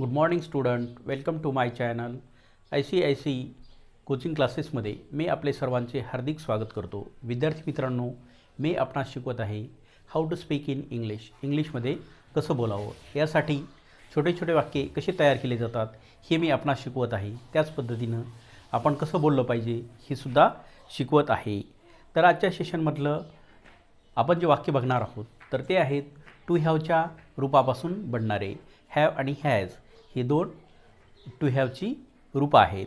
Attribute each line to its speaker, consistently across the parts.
Speaker 1: Good morning student welcome to my channel I C I C coaching क्लासेसमध्ये मी आपले सर्वांचे हार्दिक स्वागत करतो. विद्यार्थी मित्रांनो मी आपणास शिकवत आहे how to speak in English इंग्लिशमध्ये कसं बोलावं? यासाठी छोटे छोटे वाक्ये कसे तयार केले जातात हे मी आपणास शिकवत आहे. त्याच पद्धतीनं आपण कसं बोललं पाहिजे हे सुद्धा शिकवत आहे. तर आजच्या सेशनमधलं आपण जे वाक्य बघणार आहोत तर ते आहेत टू हॅवच्या रूपापासून बनणारे. हॅव आणि हॅज हे दोन टू हॅवची रूपं आहेत.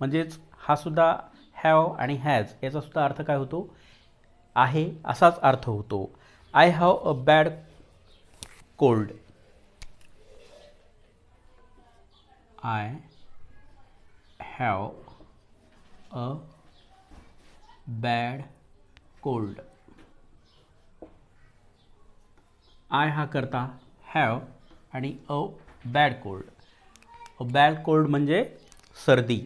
Speaker 1: म्हणजेच हा सुद्धा हॅव आणि हॅज याचासुद्धा अर्थ काय होतो? आहे असाच अर्थ होतो. I have a bad cold I have a bad cold I हा करता हॅव आणि a bad cold bad cold म्हणजे सर्दी.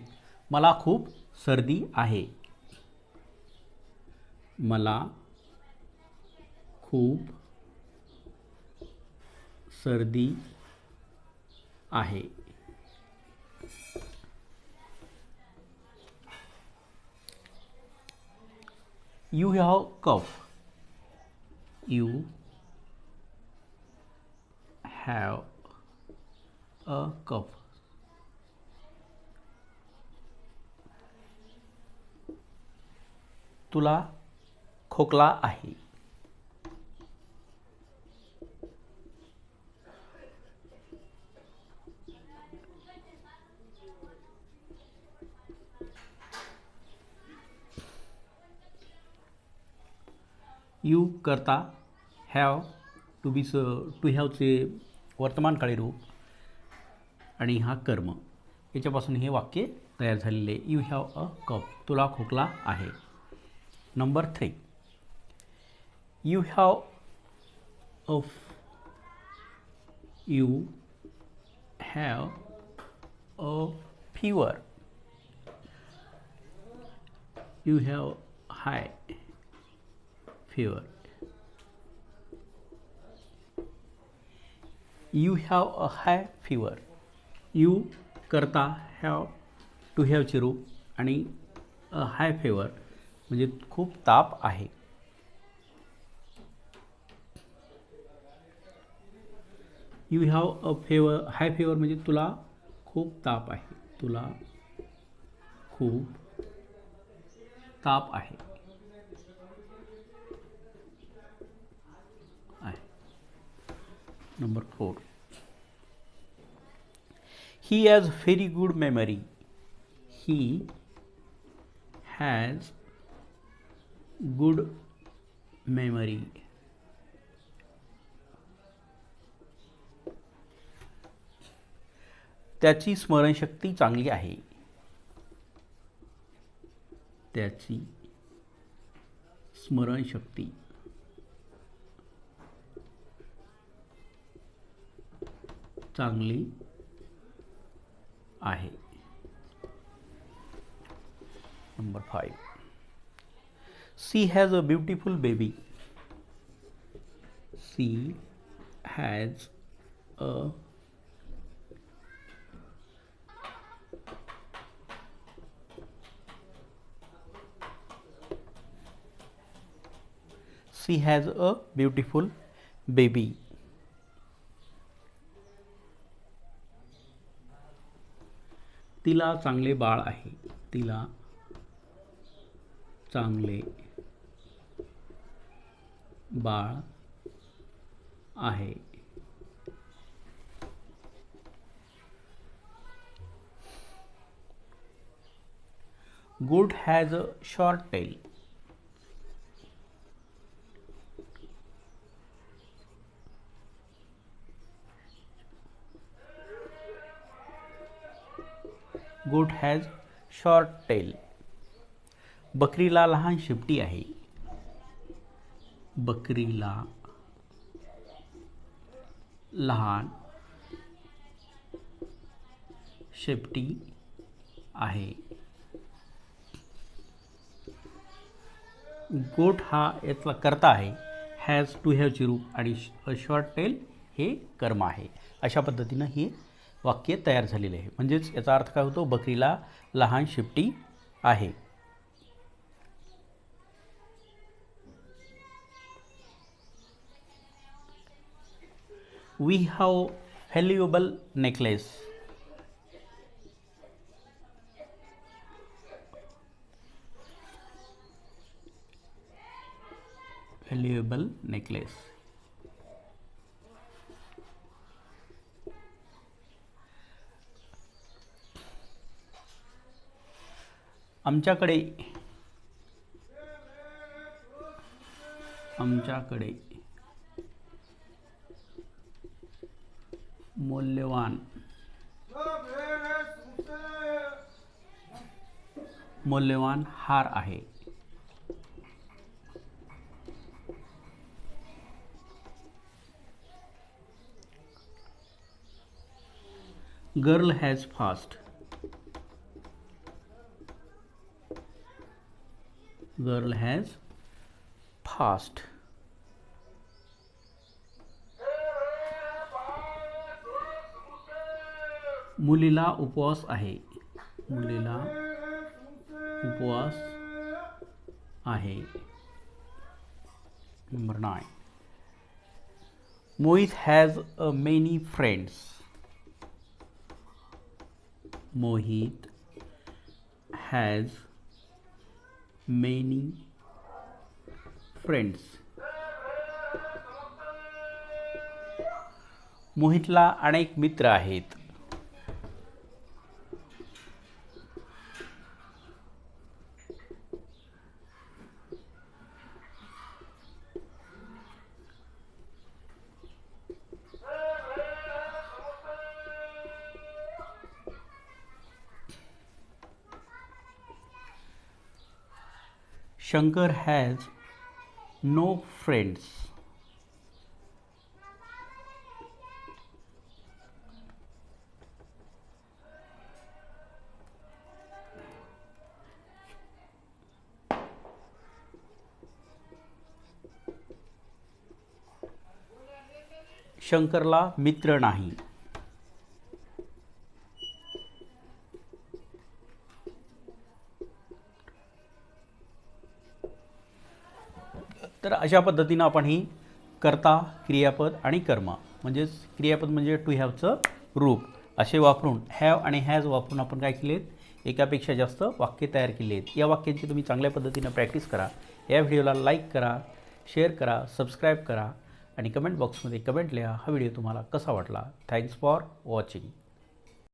Speaker 1: मला खूप सर्दी आहे. मला खूप सर्दी आहे. You have cough you have a cough तुला खोकला आहे. यू करता हॅव टू बी स टू हॅवचे वर्तमानकाळी रूप आणि हा कर्म. याच्यापासून हे वाक्य तयार झालेले यू हॅव अ कप तुला खोकला आहे. Number three you have a you have a fever you have high fever you have a high fever you करता हॅव टू हॅवचे रूप आणि अ हाय फेवर म्हणजे खूप ताप आहे. You have a fever high fever म्हणजे तुला खूप ताप आहे. तुला खूप ताप आहे. Number four he has very good memory he has good memory. त्याची स्मरणशक्ती चांगली आहे. त्याची स्मरणशक्ती. चांगली आहे. Number five she has a beautiful baby she has a she has a beautiful baby तिला चांगले बाळ आहे. तिला चांगले बाळ आहे. Goat has a short tail. Goat has short tail. बकरीला लहान शेपटी आहे. बकरीला लहान शेपटी आहे. गोट हा यातला कर्ता आहे. हॅज टू हॅव चिरू आणि शॉर्ट टेल हे कर्म आहे. अशा पद्धतीनं हे वाक्य तयार झालेले आहे. म्हणजेच याचा अर्थ काय होतो? बकरीला लहान शेपटी आहे. We have valuable necklace valuable necklace आमच्याकडे आमच्याकडे मौल्यवान। मौल्यवान हार आहे। Girl has fast. Girl has fast. मुलीला उपवास आहे. मुलीला उपवास आहे. Number nine Mohit has a many friends Mohit has many friends मोहितला अनेक मित्र आहेत. Shankar has no friends. शंकरला मित्र नाही तर अशा पद्धतीनं आपण ही कर्ता क्रियापद आणि कर्म म्हणजेच क्रियापद म्हणजे टू हॅवचं रूप असे वापरून हॅव आणि हॅज वापरून आपण काय केलेत? एकापेक्षा जास्त वाक्य तयार केली आहेत या वाक्यांची तुम्ही चांगल्या पद्धतीनं प्रॅक्टिस करा. या व्हिडिओला लाईक करा शेअर करा सबस्क्राईब करा आणि कमेंट बॉक्समध्ये कमेंट लिहा. हा व्हिडिओ तुम्हाला कसा वाटला? Thanks for watching